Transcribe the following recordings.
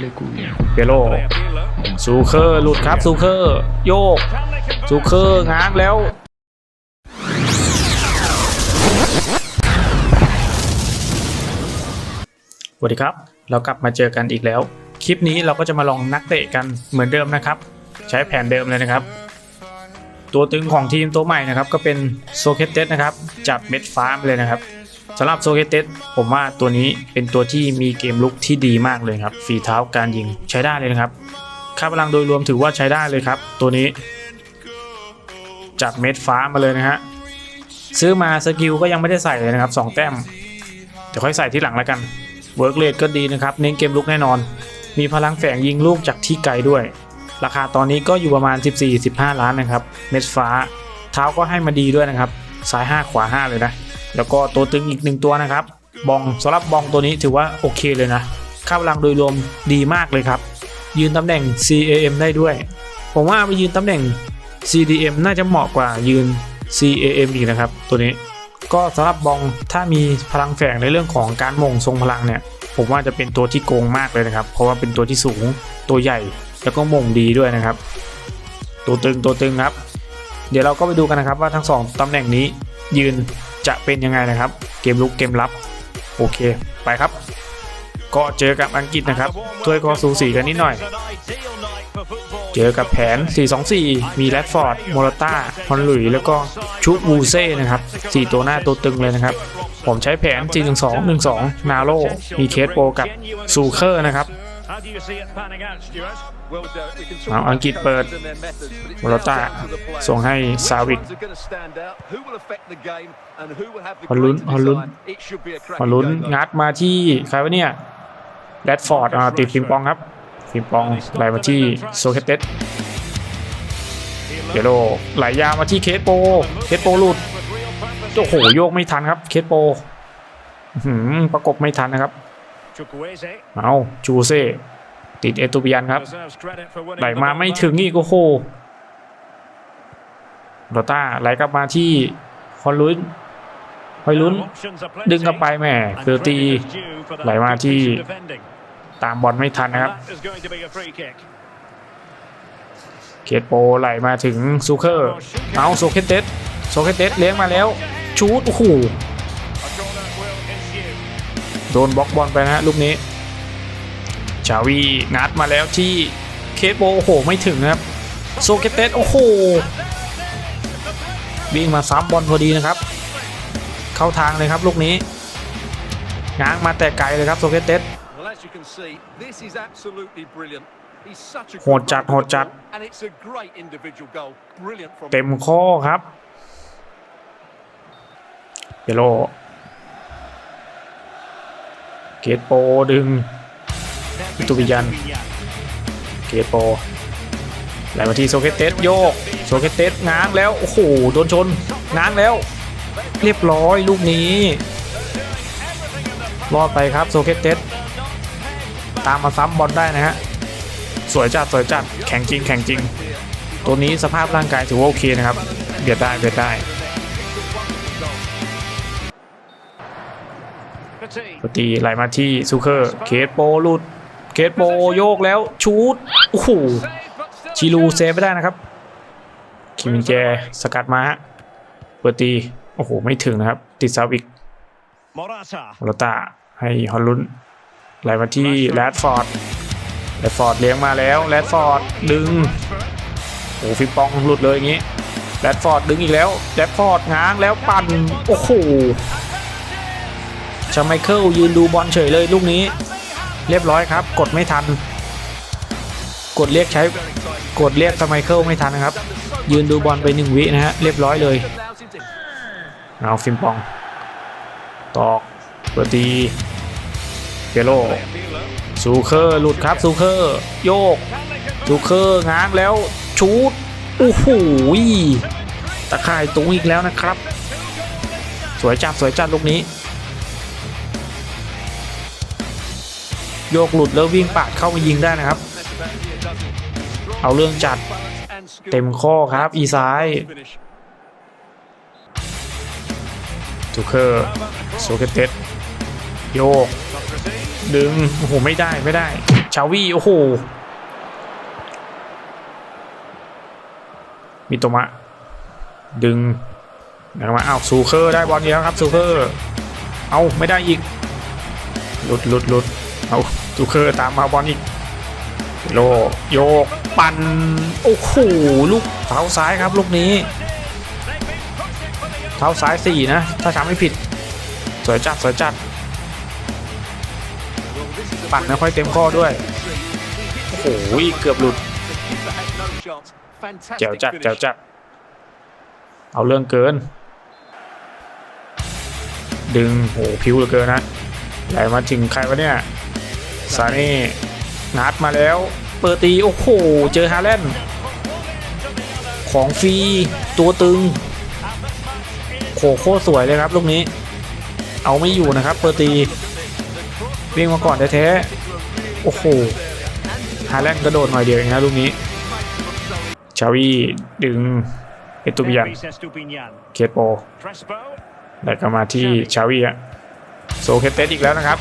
เลยกูเปโลซูเคอร์หลุดครับซูเคอร์โยกซูเคอร์ง้างแล้วสวัสดีครับ เรากลับมาเจอกันอีกแล้ว คลิปนี้เราก็จะมาลองนักเตะกันเหมือนเดิมนะครับ ใช้แผนเดิมเลยนะครับ ตัวตึงของทีมตัวใหม่นะครับ ก็เป็นโซเคเตสนะครับ จับเม็ดฟ้าไปเลยนะครับ สำหรับโซเคเตสผมว่าตัวนี้เป็นตัวที่มีเกมลุกที่ดีมากเลยครับฝีเท้าการยิงใช้ได้เลยนะครับ ค่าพลังโดยรวมถือว่าใช้ได้เลยครับ ตัวนี้จับเม็ดฟ้ามาเลยนะฮะซื้อมาสกิลก็ยังไม่ได้ใส่เลยนะครับสองแต้ม เดี๋ยวค่อยใส่ที่หลังแล้วกันเวิร์กเรทก็ดีนะครับ เน้นเกมลุกแน่นอน มีพลังแฝงยิงลูกจากที่ไกลด้วย ราคาตอนนี้ก็อยู่ประมาณ 14-15 ล้านนะครับ เม็ดฟ้า เท้าก็ให้มาดีด้วยนะครับ ซ้าย 5 ขวา 5 เลยนะ แล้วก็ตัวตึงอีกหนึ่งตัวนะครับ บองสำหรับบองตัวนี้ถือว่าโอเคเลยนะ ค่าพลังโดยรวมดีมากเลยครับ ยืนตำแหน่ง CAM ได้ด้วย ผมว่าไปยืนตำแหน่ง CDM น่าจะเหมาะกว่ายืน CAM อีกนะครับ ตัวนี้ ก็สำหรับบองถ้ามีพลังแฝงในเรื่องของการมงทรงพลังเนี่ย ผมว่าจะเป็นตัวที่โกงมากเลยนะครับ เพราะว่าเป็นตัวที่สูงตัวใหญ่แล้วก็มงดีด้วยนะครับ ตัวตึงตัวตึงครับ เดี๋ยวเราก็ไปดูกันนะครับว่าทั้งสองตำแหน่งนี้ยืน จะเป็นยังไงนะครับ เกมลุกเกมรับ โอเคไปครับ ก็เจอกับอังกฤษนะครับถ้วยก็สูสีกันนิดหน่อย เจอกับแผน 424 มีแรดฟอร์ดโมราต้าฮอนลุยแล้วก็ชุบวูเซ่นะครับ 4 ตัวหน้าตัวตึงเลยนะครับ ผมใช้แผน 412 12 นาโลมีเคสโปกับซูเคอร์นะครับ เอาอังกฤษเปิดโมราต้าส่งให้ซาวิกฮอลลุนฮอลลุนฮอลลุนงัดมาที่ใครวะเนี่ยแรดฟอร์ดอ่าติดฟิมปองครับฟิมปองไหลมาที่โซเคเตสเดโลไหลยาวมาที่เคสโป เคสโปหลุด โอ้โห โยกไม่ทันครับ เคสโปอื้อหือประกบไม่ทันนะครับ เอาจูเซ่ติดเอตูปิยันครับไหลมาไม่ถึงอีกโอ้โหโรต้าไหลกลับมาที่ฮอลลุนฮอลลุนดึงกลับไปแหม่เฟอร์ตีไหลมาที่ตามบอลไม่ทันนะครับ เคสโปไหลมาถึงซูเคอร์ เอาโซเคเตสโซเคเตสเลี้ยงมาแล้ว ชูดโอ้โห โดนบล็อกบอลไปนะฮะลูกนี้ ชาวีงัดมาแล้วที่เคสโปโอ้โห ไม่ถึงนะครับ โซเคเตสโอ้โหวิ่งมาซ้ำบอลพอดีนะครับ เข้าทางเลยครับลูกนี้ง้างมาแต่ไกลเลยครับโซเคเตสโหดจัดโหดจัด เต็มข้อครับเปโล เกตโปดึงตุบิยัน เกตโปไหลมาที่โซเคเตสโยก โซเคเตสง้างแล้ว โอ้โห โดนชน ง้างแล้ว เรียบร้อยลูกนี้ รอดไปครับโซเคเตสตามมาซ้ำบอลได้นะฮะ สวยจัด สวยจัด แข็งจริง แข็งจริง ตัวนี้สภาพร่างกายถือว่าโอเคนะครับ เบียดได้ เบียดได้ ปกติไหลมาที่ซูเคอร์เคสโปหลุดเคสโปโยกแล้วชูดโอ้โหชิลูเซฟไม่ได้นะครับคิมินแจสกัดมาฮะเปิดตีโอ้โหไม่ถึงนะครับ ติดซาวิกมอราตาโรตาให้ฮอลลุนไหลมาที่แรดฟอร์ดแรดฟอร์ดเลี้ยงมาแล้วแรดฟอร์ดดึงโอ้ฟิปปองหลุดเลยอย่างนี้แรดฟอร์ดดึงอีกแล้วแรดฟอร์ดง้างแล้วปั่นโอ้โห ชาไมเคิลยืนดูบอลเฉยเลยลูกนี้ เรียบร้อยครับ กดไม่ทัน กดเรียกใช้กดเรียกชาไมเคิลไม่ทันนะครับ ยืนดูบอลไปหนึ่งวินะฮะเรียบร้อยเลยเอาฟิมปอง ตอกเปิดตีเปโลซูเคอร์หลุดครับซูเคอร์โยกซูเคอร์ง้างแล้วชูดโอ้โหตะข่ายตุงอีกแล้วนะครับ สวยจัดสวยจัดลูกนี้ โยกหลุดแล้ววิ่งปาดเข้ามายิงได้นะครับ เอาเรื่องจัดเต็มข้อครับอีซ้ายซูเคอร์โซเกเตสโยก ดึง โอ้โห ไม่ได้ไม่ได้ ชาวีโอ้โหมิโตมะ ดึงนะครับมาอ้าวซูเคอร์ได้บอลเดียวครับซูเคอร์ เอาไม่ได้อีก หลุดหลุดหลุด เอาซูเคอร์ตามมาบอลอีกโลโยกปั่นโอ้โหลูกเท้าซ้ายครับลูกนี้ เท้าซ้ายสี่นะ ถ้าจำไม่ผิด สวยจัดสวยจัด ปั่นไม่ค่อยเต็มข้อด้วย โอ้โหเกือบหลุดแจ๋วจัดแจ๋วจัด เอาเรื่องเกิน ดึงโหผิวเหลือเกินนะไหลมาถึงใครวะเนี่ย ซานี่นัดมาแล้ว เปิดตี โอ้โห เจอฮาแลนด์ของฟรีตัวตึงโหโคตรสวยเลยครับลูกนี้ เอาไม่อยู่นะครับ เปิดตีวิ่งมาก่อนแท้ๆโอ้โหฮาแลนด์กระโดดหน่อยเดียวเองนะลูกนี้ ชาวีดึงเอตุบิยันเคสโปแล้วก็มาที่ชาวีอะโซเคเตสอีกแล้วนะครับ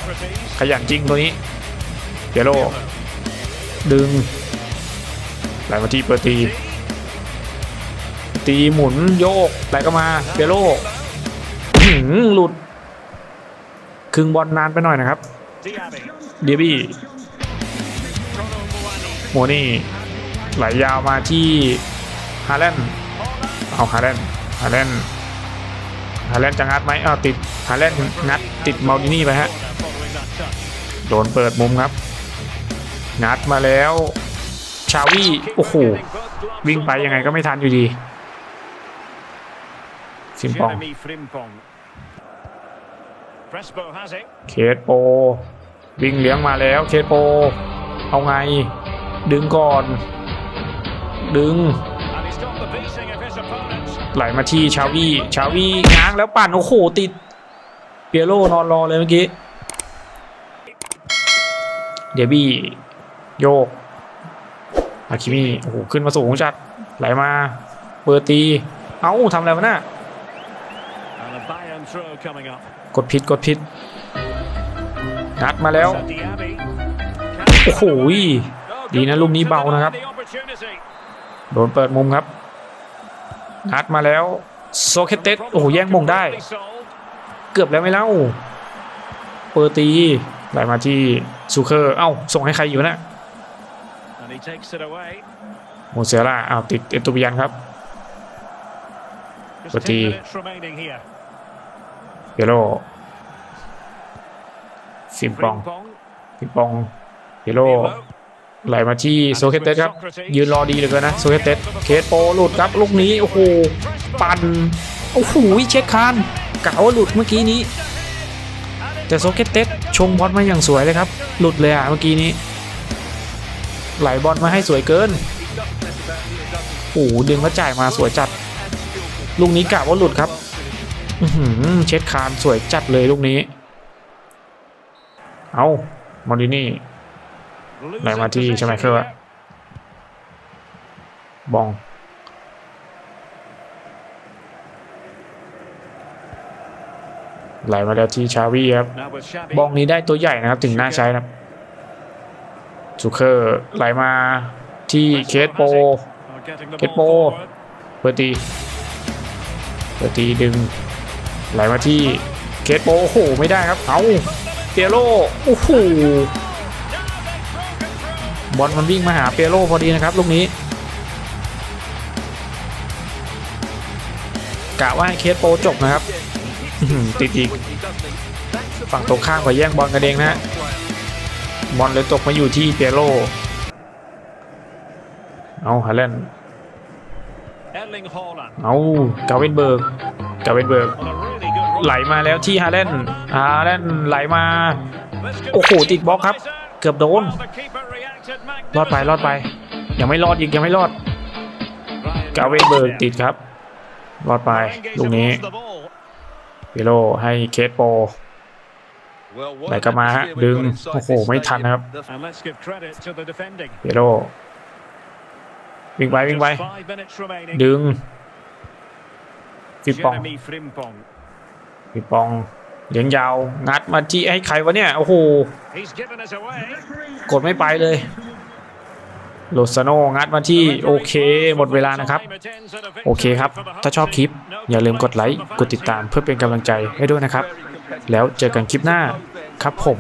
ขยันจริงตัวนี้ เปียโรดึงไหลมาที่เปอร์ตี ตีหมุนโยกไหลก็มาเปียโรหืมหลุด ครึ่งบอลนานไปหน่อยนะครับเดียบี้โมนี่ไหลยาวมาที่ฮาแลนด์เอาฮาแลนด์ฮาแลนด์ฮาแลนด์จะงัดไหมอ้าวติดฮาแลนด์งัดติดเมาดินี่ไปฮะ โดนเปิดมุมครับ งัดมาแล้ว ชาวี่โอ้โหวิ่งไปยังไงก็ไม่ทันอยู่ดีฟิมปองเคสโป วิ่งเลี้ยงมาแล้วเคสโป เอาไง ดึงก่อน ดึง ไหลมาที่ชาวีชาวีง้างแล้วปั่น โอ้โห ติด เปียโรนอนรอเลยเมื่อกี้ เดบี้ โยกอาคิมิโอ้โหขึ้นมาสูงจัดไหลมาเปิดตี เอ้าทำอะไรวะน่ะกดผิดกดผิดนัดมาแล้ว โอ้โหดีนะลูกนี้เบานะครับ โดนเปิดมุมครับนัดมาแล้วโซเคเตสโอ้โหแย่งมงได้ เกือบแล้วไม่เล่า เปิดตีไหลมาที่ซูเคอร์ เอ้า ส่งให้ใครอยู่นะ โมเซล่าอ้าวติดเอตุบิยันครับ Just 10 But the- minutes remaining here. เปียโรฟิมปอง Frimpong, ฟิมปองเปียโร Pirlo, ไหลมาที่โซเคเตสครับ ยืนรอดีเหลือเกินนะโซเคเตสเคสโปหลุดครับ ลูกนี้ โอ้โห ปั่น โอ้โห เช็คคานกะว่าหลุดเมื่อกี้นี้ แต่โซเคเตสชงบอลมาอย่างสวยเลยครับ หลุดเลยอะเมื่อกี้นี้ ไหลบอลมาให้สวยเกินโอ้ดึงแล้วจ่ายมาสวยจัด ลูกนี้กะว่าหลุดครับอืเช็ดคานสวยจัดเลยลูกนี้ เอามอรินี่ไหลมาที่ใช่ไหมเคร์บองไหลมาแล้วที่ชาวีครับบองนี้ได้ตัวใหญ่นะครับถึงน่าใช้นะครับ ซูเคอร์ไหลมาที่เคสโป Are getting the Kết ball ball. forward. เปิดตีเปิดตีดึง ไหลมาที่เคสโป โอ้โห ไม่ได้ครับ เอาเปียโรโอ้โห บอลมันวิ่งมาหาเปียโรพอดีนะครับ ลูกนี้ กะว่าให้เคสโปจบนะครับติดอีก ฝั่งตรงข้ามก็แย่งบอลกันเองนะฮะ บอลเลยตกมาอยู่ที่เปียโรเอาฮาแลนด์ Erling Haaland เอากาเวนเบิร์กกาเวนเบิร์ก on a really good run. ไหลมาแล้วที่ฮาแลนด์ฮาแลนด์ไหลมา This could โอ้โห be ติดบล็อกครับ เกือบโดน Well, the keeper reacted รอดไป รอดไป magnificently. ยังไม่รอดอีก ยังไม่รอด Ryan กาเวนเบิร์ก Garcia. ติดครับ รอดไป Menges ลูกนี้ lost the ball. เปโลให้เคสโป ไหลกลับมาฮะดึงโอ้โหไม่ทันนะครับ And let's give credit to the defending. เปโลวิ่งไปวิ่งไป Just five minutes remaining. ดึงฟิปปอง Jeremy Frimpong. ฟิปปองเลี้ยงยาวงัดมาที่ให้ใครวะเนี่ยโอ้โห He's given us away. กดไม่ไปเลยโลซาโนงัดมาที่โอเคหมดเวลานะครับ โอเคครับ ถ้าชอบคลิป อย่าลืมกดไลค์ กดติดตามเพื่อเป็นกำลังใจให้ด้วยนะครับ แล้วเจอกันคลิปหน้าครับผม